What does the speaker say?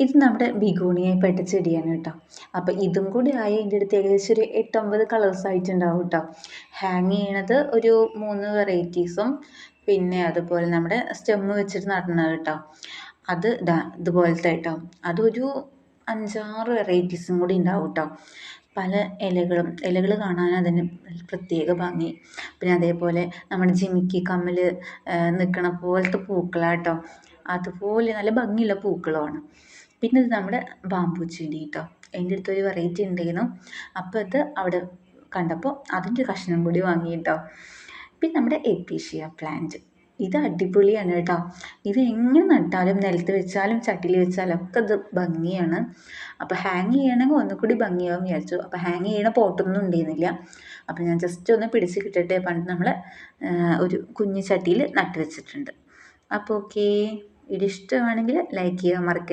ഇത് നമ്മുടെ ബിഗോണിയയിൽപ്പെട്ട ചെടിയാണ് കേട്ടോ. അപ്പോൾ ഇതും കൂടി ആയി എന്റെ അടുത്ത് ഏകദേശം ഒരു എട്ടൊമ്പത് കളേഴ്സ് ആയിട്ടുണ്ടാവും കേട്ടോ. ഹാങ് ചെയ്യണത് ഒരു മൂന്ന് വെറൈറ്റീസും പിന്നെ അതുപോലെ നമ്മുടെ സ്റ്റെമ്മ് വെച്ചിട്ട് നടണത് കേട്ടോ. അത് ഇതാ ഇതുപോലത്തെ കേട്ടോ. അതൊരു അഞ്ചാറ് വെറൈറ്റീസും കൂടി ഉണ്ടാവും കേട്ടോ. പല ഇലകളും ഇലകൾ കാണാൻ അതിന് പ്രത്യേക ഭംഗി. പിന്നെ അതേപോലെ നമ്മുടെ ജിമിക്കി കമ്മൽ നിൽക്കണ പോലത്തെ പൂക്കളാട്ടോ അതുപോലെ നല്ല ഭംഗിയുള്ള പൂക്കളുമാണ് പിന്നെ ഇത് നമ്മുടെ ബാമ്പു ചെടി കേട്ടോ എന്റെ അടുത്തൊരു വെറൈറ്റി ഉണ്ടായിരുന്നു അപ്പോൾ അത് അവിടെ കണ്ടപ്പോൾ അതിന്റെ കഷ്ണം കൂടി വാങ്ങി കേട്ടോ പിന്നെ നമ്മുടെ എപ്പീഷ്യ പ്ലാന്റ് ഇത് അടിപൊളിയാണ് കേട്ടോ. ഇത് എങ്ങനെ നട്ടാലും നിലത്ത് വെച്ചാലും ചട്ടിയിൽ വെച്ചാലും ഒക്കെ ഇത് ഭംഗിയാണ്. അപ്പോൾ ഹാങ് ചെയ്യണമെങ്കിൽ ഒന്നുകൂടി ഭംഗിയാവും വിചാരിച്ചു. അപ്പോൾ ഹാങ് ചെയ്യണ പോട്ടൊന്നും ഉണ്ടായിരുന്നില്ല. അപ്പോൾ ഞാൻ ജസ്റ്റ് ഒന്ന് പിടിച്ച് കിട്ടട്ടെ പണ്ട് നമ്മൾ ഒരു കുഞ്ഞു ചട്ടിയിൽ നട്ട് വെച്ചിട്ടുണ്ട്. അപ്പോൾ ഓക്കേ ഇത് ഇഷ്ടമാണെങ്കിൽ ലൈക്ക് ചെയ്യാൻ മറക്കരുത്.